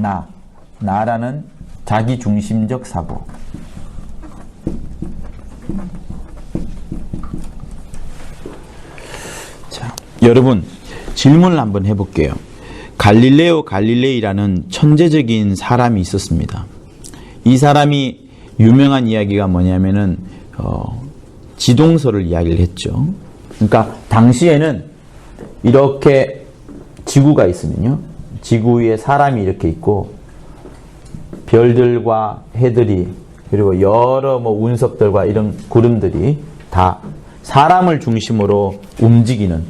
나 나라는 자기 중심적 사고. 자, 여러분 질문을 한번 해볼게요. 갈릴레오 갈릴레이라는 천재적인 사람이 있었습니다. 이 사람이 유명한 이야기가 뭐냐면은 어, 지동설을 이야기를 했죠. 그러니까 당시에는 이렇게 지구가 있으면요. 지구 위에 사람이 이렇게 있고 별들과 해들이 그리고 여러 뭐 운석들과 이런 구름들이 다 사람을 중심으로 움직이는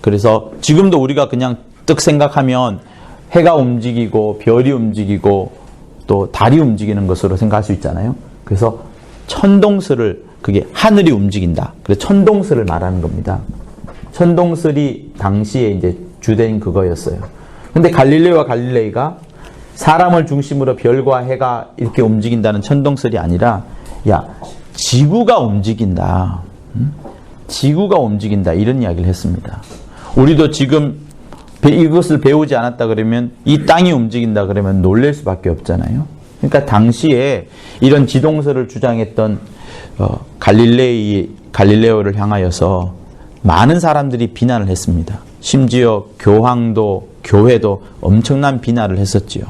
그래서 지금도 우리가 그냥 뜻 생각하면 해가 움직이고 별이 움직이고 또 달이 움직이는 것으로 생각할 수 있잖아요. 그래서 천동설을 그게 하늘이 움직인다. 그래서 천동설을 말하는 겁니다. 천동설이 당시에 이제 주된 그거였어요. 근데 갈릴레오와 갈릴레이가 사람을 중심으로 별과 해가 이렇게 움직인다는 천동설이 아니라 야 지구가 움직인다. 음? 지구가 움직인다 이런 이야기를 했습니다. 우리도 지금 이것을 배우지 않았다 그러면 이 땅이 움직인다 그러면 놀랄 수밖에 없잖아요. 그러니까 당시에 이런 지동설을 주장했던 어, 갈릴레이 갈릴레오를 향하여서 많은 사람들이 비난을 했습니다. 심지어 교황도 교회도 엄청난 비난을 했었지요.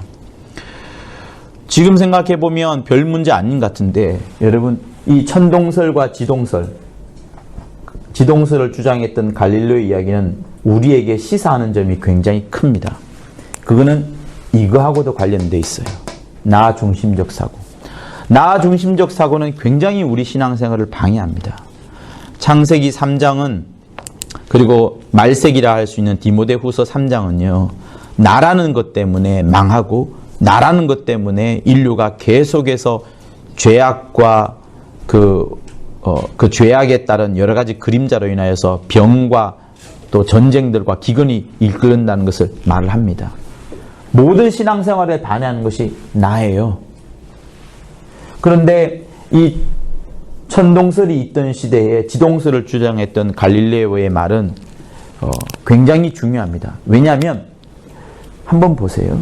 지금 생각해 보면 별 문제 아닌 것 같은데 여러분 이 천동설과 지동설 지동설을 주장했던 갈릴레오 이야기는 우리에게 시사하는 점이 굉장히 큽니다. 그거는 이거하고도 관련돼 있어요. 나 중심적 사고. 나 중심적 사고는 굉장히 우리 신앙생활을 방해합니다. 창세기 3장은 그리고 말세기라 할 수 있는 디모데 후서 3장은요. 나라는 것 때문에 망하고 나라는 것 때문에 인류가 계속해서 죄악과 그, 어, 그 죄악에 따른 여러 가지 그림자로 인하여서 병과 또 전쟁들과 기근이 이끌는다는 것을 말을 합니다. 모든 신앙생활에 반해하는 것이 나예요. 그런데 이 천동설이 있던 시대에 지동설을 주장했던 갈릴레오의 말은 어, 굉장히 중요합니다. 왜냐하면 한번 보세요.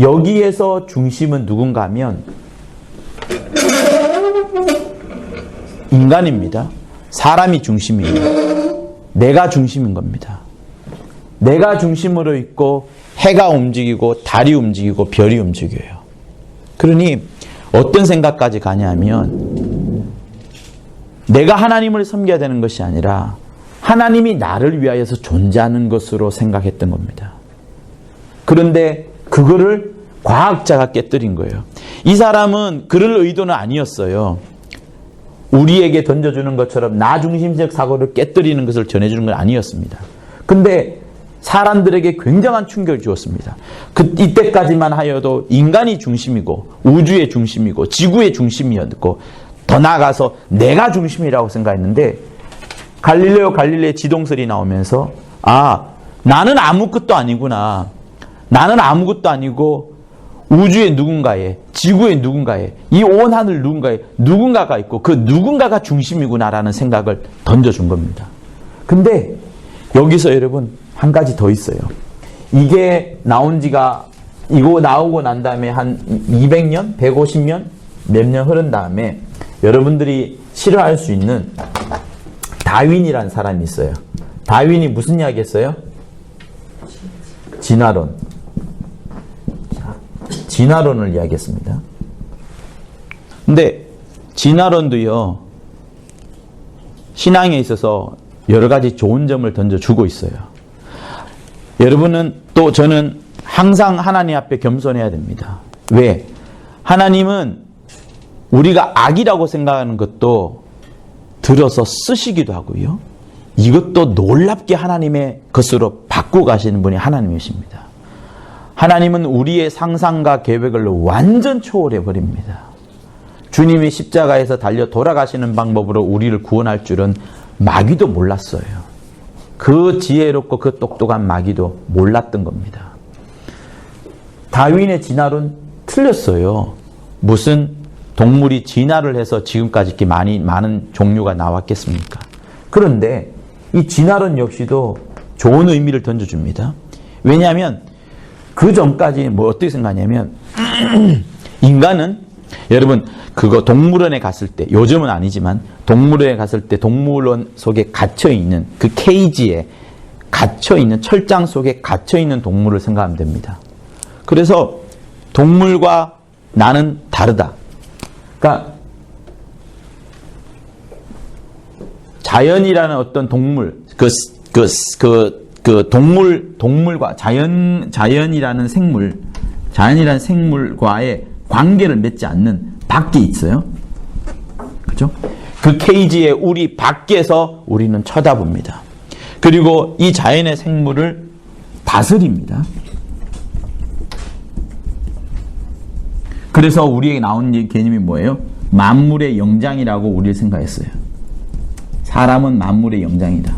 여기에서 중심은 누군가 하면 인간입니다. 사람이 중심이에요. 내가 중심인 겁니다. 내가 중심으로 있고 해가 움직이고 달이 움직이고 별이 움직여요. 그러니 어떤 생각까지 가냐면 내가 하나님을 섬겨야 되는 것이 아니라 하나님이 나를 위하여서 존재하는 것으로 생각했던 겁니다. 그런데 그거를 과학자가 깨뜨린 거예요. 이 사람은 그럴 의도는 아니었어요. 우리에게 던져주는 것처럼 나 중심적 사고를 깨뜨리는 것을 전해주는 건 아니었습니다. 근데 사람들에게 굉장한 충격을 주었습니다. 그 이때까지만 하여도 인간이 중심이고 우주의 중심이고 지구의 중심이었고 더 나아가서 내가 중심이라고 생각했는데 갈릴레오 갈릴레의 지동설이 나오면서 아 나는 아무것도 아니구나. 나는 아무것도 아니고 우주의 누군가에 지구의 누군가에 이 온 하늘 누군가에 누군가가 있고 그 누군가가 중심이구나라는 생각을 던져준 겁니다. 근데 여기서 여러분 한 가지 더 있어요. 이게 나온 지가 이거 나오고 난 다음에 한 200년, 150년 몇 년 흐른 다음에 여러분들이 싫어할 수 있는 다윈이라는 사람이 있어요. 다윈이 무슨 이야기 했어요? 진화론. 진화론을 이야기했습니다. 근데 진화론도요. 신앙에 있어서 여러 가지 좋은 점을 던져주고 있어요. 여러분은 또 저는 항상 하나님 앞에 겸손해야 됩니다. 왜? 하나님은 우리가 악이라고 생각하는 것도 들어서 쓰시기도 하고요. 이것도 놀랍게 하나님의 것으로 바꾸고 가시는 분이 하나님이십니다. 하나님은 우리의 상상과 계획을 완전 초월해 버립니다. 주님이 십자가에서 달려 돌아가시는 방법으로 우리를 구원할 줄은 마귀도 몰랐어요. 그 지혜롭고 그 똑똑한 마귀도 몰랐던 겁니다. 다윈의 진화론 틀렸어요. 무슨 동물이 진화를 해서 지금까지 이렇게 많이 많은 종류가 나왔겠습니까? 그런데 이 진화론 역시도 좋은 의미를 던져줍니다. 왜냐하면 그 전까지 뭐 어떻게 생각하냐면 인간은 여러분 그거 동물원에 갔을 때 요즘은 아니지만 동물원에 갔을 때 동물원 속에 갇혀 있는 그 케이지에 갇혀 있는 철장 속에 갇혀 있는 동물을 생각하면 됩니다. 그래서 동물과 나는 다르다. 그러니까 자연이라는 어떤 동물, 그, 그, 그, 그 동물, 동물과 자연, 자연이라는 생물, 자연이라는 생물과의 관계를 맺지 않는 밖에 있어요. 그죠? 그 케이지의 우리 밖에서 우리는 쳐다봅니다. 그리고 이 자연의 생물을 다스립니다. 그래서 우리에게 나온 이 개념이 뭐예요? 만물의 영장이라고 우리를 생각했어요. 사람은 만물의 영장이다.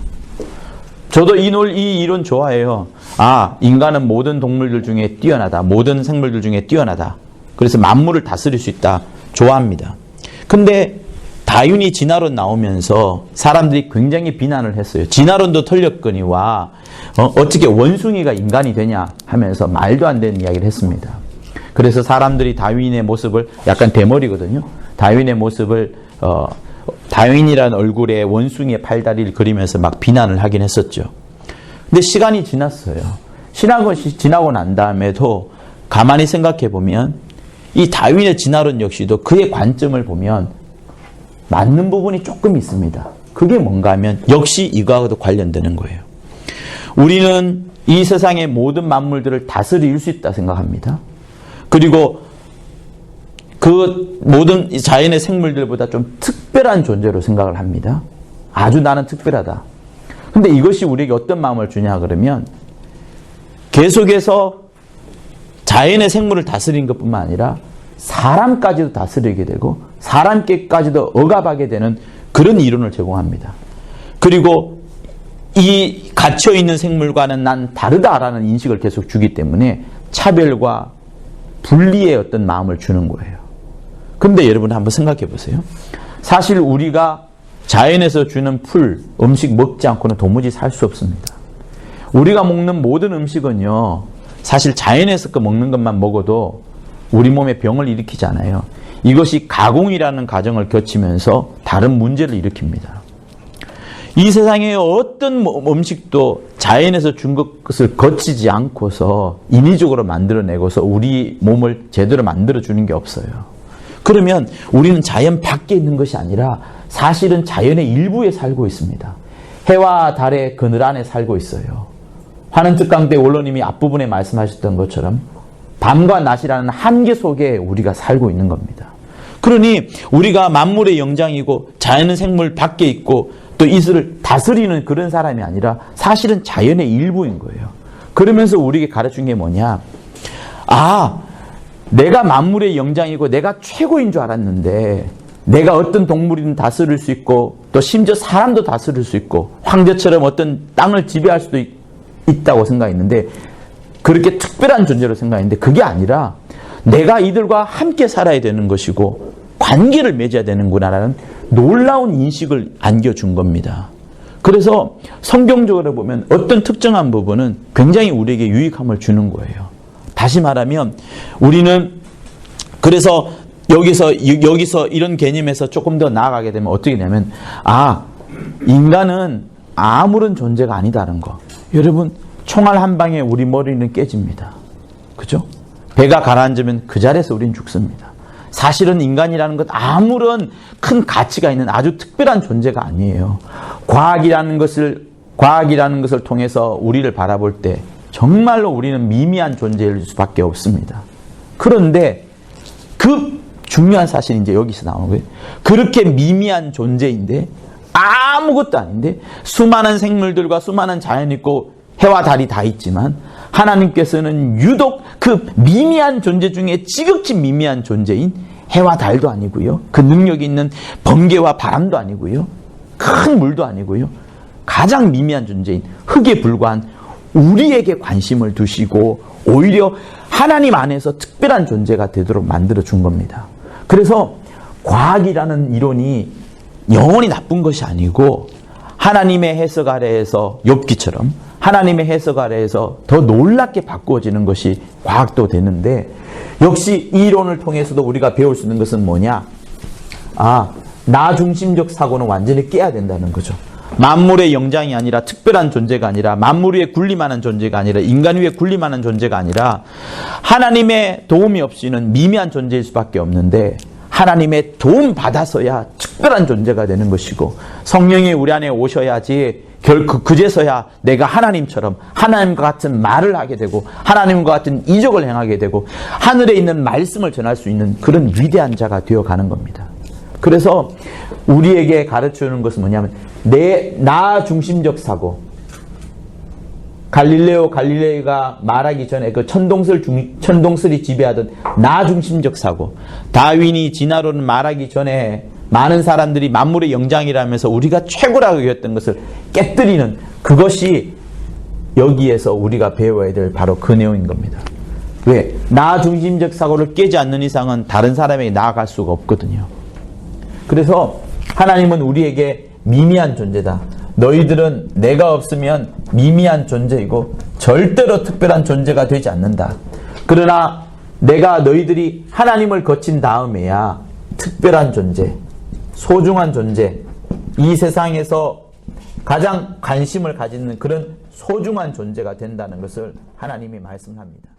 저도 이, 논, 이 이론 좋아해요. 아, 인간은 모든 동물들 중에 뛰어나다. 모든 생물들 중에 뛰어나다. 그래서 만물을 다스릴 수 있다. 좋아합니다. 근데 다윈이 진화론 나오면서 사람들이 굉장히 비난을 했어요. 진화론도 틀렸거니와 어, 어떻게 원숭이가 인간이 되냐 하면서 말도 안 되는 이야기를 했습니다. 그래서 사람들이 다윈의 모습을 약간 대머리거든요. 다윈의 모습을 어, 다윈이라는 얼굴에 원숭이의 팔다리를 그리면서 막 비난을 하긴 했었죠. 근데 시간이 지났어요. 신학은 지나고 난 다음에도 가만히 생각해 보면 이 다윈의 진화론 역시도 그의 관점을 보면 맞는 부분이 조금 있습니다. 그게 뭔가 하면 역시 이거하고도 관련되는 거예요. 우리는 이 세상의 모든 만물들을 다스릴 수 있다 생각합니다. 그리고 그 모든 자연의 생물들보다 좀 특별한 존재로 생각을 합니다. 아주 나는 특별하다. 근데 이것이 우리에게 어떤 마음을 주냐 그러면 계속해서 자연의 생물을 다스린 것뿐만 아니라 사람까지도 다스리게 되고 사람께까지도 억압하게 되는 그런 이론을 제공합니다. 그리고 이 갇혀 있는 생물과는 난 다르다라는 인식을 계속 주기 때문에 차별과 분리의 어떤 마음을 주는 거예요. 근데 여러분 한번 생각해 보세요. 사실 우리가 자연에서 주는 풀, 음식 먹지 않고는 도무지 살 수 없습니다. 우리가 먹는 모든 음식은요, 사실 자연에서 그 먹는 것만 먹어도 우리 몸에 병을 일으키지 않아요. 이것이 가공이라는 과정을 거치면서 다른 문제를 일으킵니다. 이 세상에 어떤 뭐 음식도 자연에서 준 것을 거치지 않고서 인위적으로 만들어내고서 우리 몸을 제대로 만들어주는 게 없어요. 그러면 우리는 자연 밖에 있는 것이 아니라 사실은 자연의 일부에 살고 있습니다. 해와 달의 그늘 안에 살고 있어요. 환원특강 때 원로님이 앞부분에 말씀하셨던 것처럼 밤과 낮이라는 한계 속에 우리가 살고 있는 겁니다. 그러니 우리가 만물의 영장이고 자연은 생물 밖에 있고 또 이슬을 다스리는 그런 사람이 아니라 사실은 자연의 일부인 거예요. 그러면서 우리에게 가르친 게 뭐냐? 아, 내가 만물의 영장이고 내가 최고인 줄 알았는데 내가 어떤 동물이든 다스릴 수 있고 또 심지어 사람도 다스릴 수 있고 황제처럼 어떤 땅을 지배할 수도 있, 있다고 생각했는데 그렇게 특별한 존재로 생각했는데 그게 아니라 내가 이들과 함께 살아야 되는 것이고 관계를 맺어야 되는구나라는 놀라운 인식을 안겨준 겁니다. 그래서 성경적으로 보면 어떤 특정한 부분은 굉장히 우리에게 유익함을 주는 거예요. 다시 말하면 우리는 그래서 여기서 여기서 이런 개념에서 조금 더 나아가게 되면 어떻게 되냐면 아 인간은 아무런 존재가 아니다는 거. 여러분 총알 한 방에 우리 머리는 깨집니다. 그죠? 배가 가라앉으면 그 자리에서 우린 죽습니다. 사실은 인간이라는 것 아무런 큰 가치가 있는 아주 특별한 존재가 아니에요. 과학이라는 것을 과학이라는 것을 통해서 우리를 바라볼 때 정말로 우리는 미미한 존재일 수밖에 없습니다. 그런데 그 중요한 사실이 이제 여기서 나오는 거예요. 그렇게 미미한 존재인데 아무것도 아닌데 수많은 생물들과 수많은 자연이 있고 해와 달이 다 있지만 하나님께서는 유독 그 미미한 존재 중에 지극히 미미한 존재인 해와 달도 아니고요. 그 능력이 있는 번개와 바람도 아니고요. 큰 물도 아니고요. 가장 미미한 존재인 흙에 불과한 우리에게 관심을 두시고 오히려 하나님 안에서 특별한 존재가 되도록 만들어 준 겁니다. 그래서 과학이라는 이론이 영원히 나쁜 것이 아니고 하나님의 해석 아래에서 욥기처럼 하나님의 해석 아래에서 더 놀랍게 바꾸어지는 것이 과학도 되는데 역시 이 이론을 통해서도 우리가 배울 수 있는 것은 뭐냐? 아, 나 중심적 사고는 완전히 깨야 된다는 거죠. 만물의 영장이 아니라 특별한 존재가 아니라 만물 위에 군림하는 존재가 아니라 인간 위에 군림하는 존재가 아니라 하나님의 도움이 없이는 미미한 존재일 수밖에 없는데 하나님의 도움 받아서야 특별한 존재가 되는 것이고 성령이 우리 안에 오셔야지 결그 그제서야 내가 하나님처럼 하나님과 같은 말을 하게 되고 하나님과 같은 이적을 행하게 되고 하늘에 있는 말씀을 전할 수 있는 그런 위대한 자가 되어 가는 겁니다. 그래서 우리에게 가르쳐 주는 것은 뭐냐면 내 나 중심적 사고 갈릴레오 갈릴레이가 말하기 전에 그 천동설 중, 천동설이 지배하던 나 중심적 사고 다윈이 진화론을 말하기 전에 많은 사람들이 만물의 영장이라면서 우리가 최고라고 여겼던 것을 깨뜨리는 그것이 여기에서 우리가 배워야 될 바로 그 내용인 겁니다. 왜? 나 중심적 사고를 깨지 않는 이상은 다른 사람에게 나아갈 수가 없거든요. 그래서 하나님은 우리에게 미미한 존재다. 너희들은 내가 없으면 미미한 존재이고 절대로 특별한 존재가 되지 않는다. 그러나 내가 너희들이 하나님을 거친 다음에야 특별한 존재, 소중한 존재, 이 세상에서 가장 관심을 가지는 그런 소중한 존재가 된다는 것을 하나님이 말씀합니다.